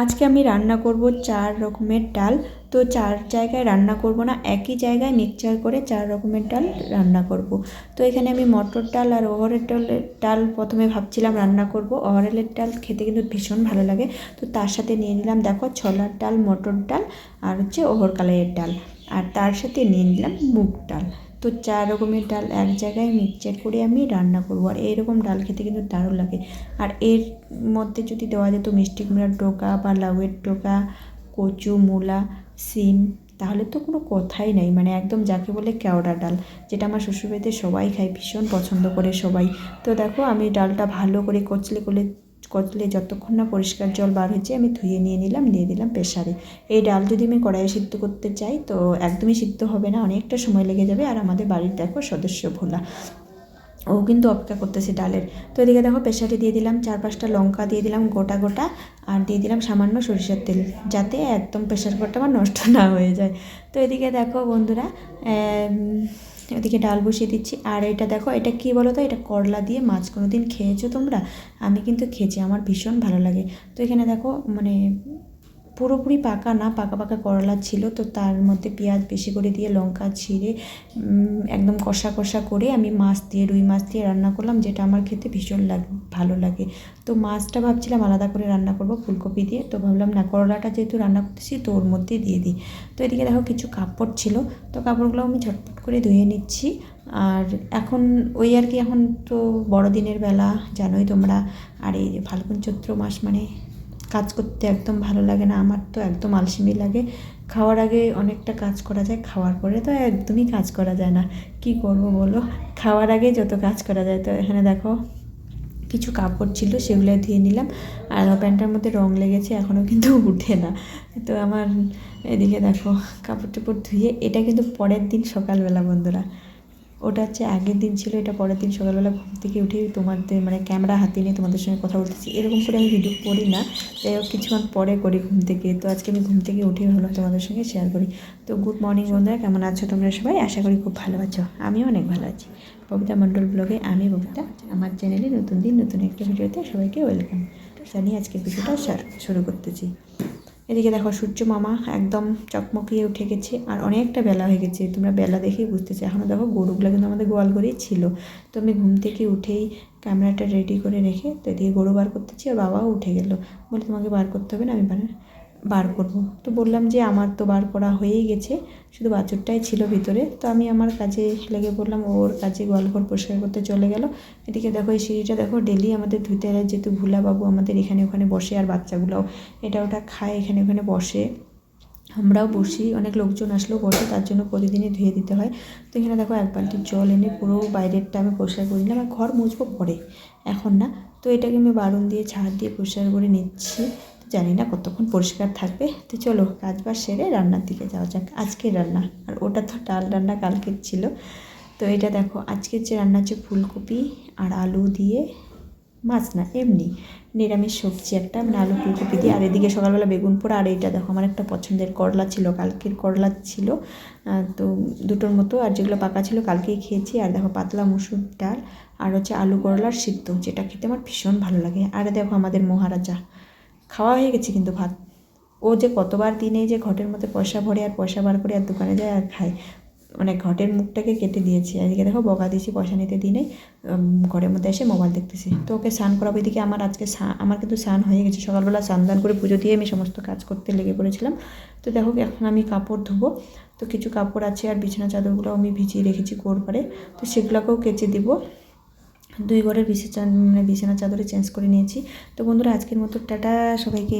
আজকে আমি রান্না করব চার রকমের ডাল। তো চার জায়গায় রান্না করব না, একই জায়গায় মিক্সচার করে চার রকমের ডাল রান্না করব। তো এখানে আমি মটর ডাল আর অহরের ডালের ডাল প্রথমে ভাবছিলাম রান্না করব। অহরের ডাল খেতে কিন্তু ভীষণ ভালো লাগে। তো তার সাথে নিয়ে নিলাম, দেখো, ছোলার ডাল, মটর ডাল আর হচ্ছে অহর কালারের ডাল। আর তার সাথে নিয়ে নিলাম মুগ ডাল। তো চার রকমের ডাল এক জায়গায় মিক্সচার করে আমি রান্না করব। আর এইরকম ডাল খেতে কিন্তু দারুণ লাগে। আর এর মধ্যে যদি দেওয়া যেত মিষ্টি কুমড়ার ডোকা বা লাউয়ের ডোকা, কচু, মূলা, সিম, তাহলে তো কোনো কথাই নেই। মানে একদম যাকে বলে কেওড়া ডাল, যেটা আমার শ্বশুরবাড়িতে সবাই খায়, ভীষণ পছন্দ করে সবাই। তো দেখো আমি ডালটা ভালো করে কচলে করে কচলে যতক্ষণ না পরিষ্কার জল বার হয়েছে, আমি ধুয়ে নিয়ে নিলাম দিয়ে দিলাম প্রেশারে এই ডাল যদি আমি কড়াইয়ে সিদ্ধ করতে চাই, তো একদমই সিদ্ধ হবে না, অনেকটা সময় লেগে যাবে। আর আমাদের বাড়ির দেখো সদস্য ভোলা, ও কিন্তু অপেক্ষা করতেছে ডালের। তো এদিকে দেখো প্রেশারে দিয়ে দিলাম চার পাঁচটা লঙ্কা, দিয়ে দিলাম গোটা গোটা, আর দিয়ে দিলাম সামান্য সরিষার তেল, যাতে একদম প্রেশার কুকারটা আমার নষ্ট না হয়ে যায়। তো এদিকে দেখো বন্ধুরা এদিকে ডাল বসিয়ে দিচ্ছি। আর এটা দেখো, এটা কী বলো তো? এটা করলা দিয়ে মাছ কোনো দিন খেয়েছো তোমরা? আমি কিন্তু খেয়েছি, আমার ভীষণ ভালো লাগে। তো এখানে দেখো মানে পুরোপুরি পাকা না, পাকা পাকা করলা ছিল। তো তার মধ্যে পেঁয়াজ বেশি করে দিয়ে লঙ্কা ছিঁড়ে একদম কষা কষা করে আমি মাছ দিয়ে, রুই মাছ দিয়ে রান্না করলাম, যেটা আমার খেতে ভীষণ লাগ, ভালো লাগে। তো মাছটা ভাবছিলাম আলাদা করে রান্না করব ফুলকপি দিয়ে। তো ভাবলাম না, করলাটা যেহেতু রান্না করতেছি, তো ওর মধ্যে দিয়ে দিই। তো এদিকে দেখো কিছু কাপড় ছিল। তো কাপড়গুলো আমি ঝটপট করে ধুয়ে নিচ্ছি। আর এখন ওই আর কি, এখন তো বড়দিনের বেলা, জানোই তোমরা। আর এই ফাল্গুন চৈত্র মাস মানে কাজ করতে একদম ভালো লাগে না। আমার তো একদম আলসেমি লাগে। খাওয়ার আগে অনেকটা কাজ করা যায়, খাওয়ার পরে তো একদমই কাজ করা যায় না। কি করব বলো? খাওয়ার আগে যত কাজ করা যায় তো এখানে দেখো। কিছু কাপড় ছিল সেগুলো ধুয়ে নিলাম। আর প্যান্টটার মধ্যে রং লেগেছে, এখনও কিন্তু উঠে না। তো আমার এদিকে দেখো কাপড় টাপড় ধুয়ে, এটা কিন্তু পরের দিন সকালবেলা বন্ধুরা। ওটা হচ্ছে আগের দিন ছিল, এটা পরের দিন সকালবেলা ঘুম থেকে উঠে তোমাদের মানে ক্যামেরা হাতে নিয়ে তোমাদের সঙ্গে কথা বলতেছি। এরকম করে আমি ভিডিও করি না, যাই হোক কিছুক্ষণ পরে করি ঘুম থেকে। তো আজকে আমি ঘুম থেকে উঠে হলো তোমাদের সঙ্গে শেয়ার করি। তো গুড মর্নিং বন্ধুরা, কেমন আছো তোমরা সবাই? আশা করি খুব ভালো আছো। আমিও অনেক ভালো আছি। ববিতা মণ্ডল ব্লগে আমি ববিতা। আমার চ্যানেলে নতুন দিন, নতুন একটা ভিডিওতে সবাইকে ওয়েলকাম জানি আজকে ভিডিওটা শুরু করতেছি। এদিকে দেখো সূর্য মামা একদম চকমকিয়ে উঠে গেছে আর অনেকটা বেলা হয়ে গেছে। তোমরা বেলা দেখেই বুঝতেছো এখনও দেখো গরুগুলো কিন্তু আমাদের গোয়াল ঘরেই ছিল। তো আমি ঘুম থেকে উঠেই ক্যামেরাটা রেডি করে রেখে তো এদিকে গরু বার করতেছি আর বাবাও উঠে গেলো। বলে তোমাকে বার করতে হবে না? আমি বার করব। তো বললাম যে আমার তো বার করা হয়েই গেছে, শুধু বাছুরটাই ছিল ভিতরে। তো আমি আমার কাজে লেগে পড়লাম ওর কাজে গোয়ালঘর পরিষ্কার করতে চলে গেল। এদিকে দেখো এই সিঁড়িটা, দেখো ডেলি আমাদের ধুতে হয় যেহেতু ভুলাবাবু আমাদের এখানে ওখানে বসে আর বাচ্চাগুলোও, এটা ওটা খায়, এখানে ওখানে বসে। আমরাও বসি, অনেক লোকজন আসলেও বসে, তার জন্য প্রতিদিনই ধুয়ে দিতে হয়। তো এখানে দেখো এক বালতি জল এনে পুরো বাইরেরটা আমি পরিষ্কার করে নিলাম, আর ঘর মুছবো পরে, এখন না। তো এটাকে আমি বারণ দিয়ে ছাড় দিয়ে পরিষ্কার করে নিচ্ছি। জানি না কতক্ষণ পরিষ্কার থাকবে। তো চলো, কাজ বাজ সেরে রান্নার দিকে যাওয়া যাক। আজকের রান্না, আর ওটা তো ডাল রান্না কালকের ছিল। তো এটা দেখো, আজকের যে রান্না হচ্ছে ফুলকপি আর আলু দিয়ে মাছ না, এমনি নিরামিষ সবজি একটা মানে আলু ফুলকপি দিয়ে। আর এদিকে সকালবেলা বেগুন পোড়া, আর এইটা দেখো, আমার একটা পছন্দের করলা ছিল, কালকের করলা ছিল। তো দুটোর মতো, আর যেগুলো পাকা ছিল কালকেই খেয়েছি। আর দেখো, পাতলা মুসুর ডাল আর হচ্ছে আলু করলার সিদ্ধ, যেটা খেতে আমার ভীষণ ভালো লাগে। আর দেখো, আমাদের মহারাজা খাওয়া হয়ে গেছে কিন্তু ভাত। ও যে কতবার দিনে যে ঘটের মধ্যে পয়সা ভরে আর পয়সা বার করে আর দোকানে যায় আর খায় মানে ঘটের মুখটাকে কেটে দিয়েছি। আজকে দেখো বকা দিয়েছি, পয়সা নিতে দিনে ঘরের মধ্যে এসে মোবাইল দেখতেছি। তো ওকে স্নান করাবো এদিকে আমার আজকে আমার কিন্তু স্নান হয়ে গেছে। সকালবেলা স্নান দান করে পুজো দিয়ে আমি সমস্ত কাজ করতে লেগে পড়েছিলাম। তো দেখো এখন আমি কাপড় ধুবো। তো কিছু কাপড় আছে আর বিছানা চাদরগুলো আমি ভিজিয়ে রেখেছি কোর কোরপারে তো সেগুলোকেও কেচে দিব। দুই ঘরের বিছানা মানে বিছানার চাদরে চেঞ্জ করে নিয়েছি। তো বন্ধুরা, আজকের মতো টাটা, সবাইকে।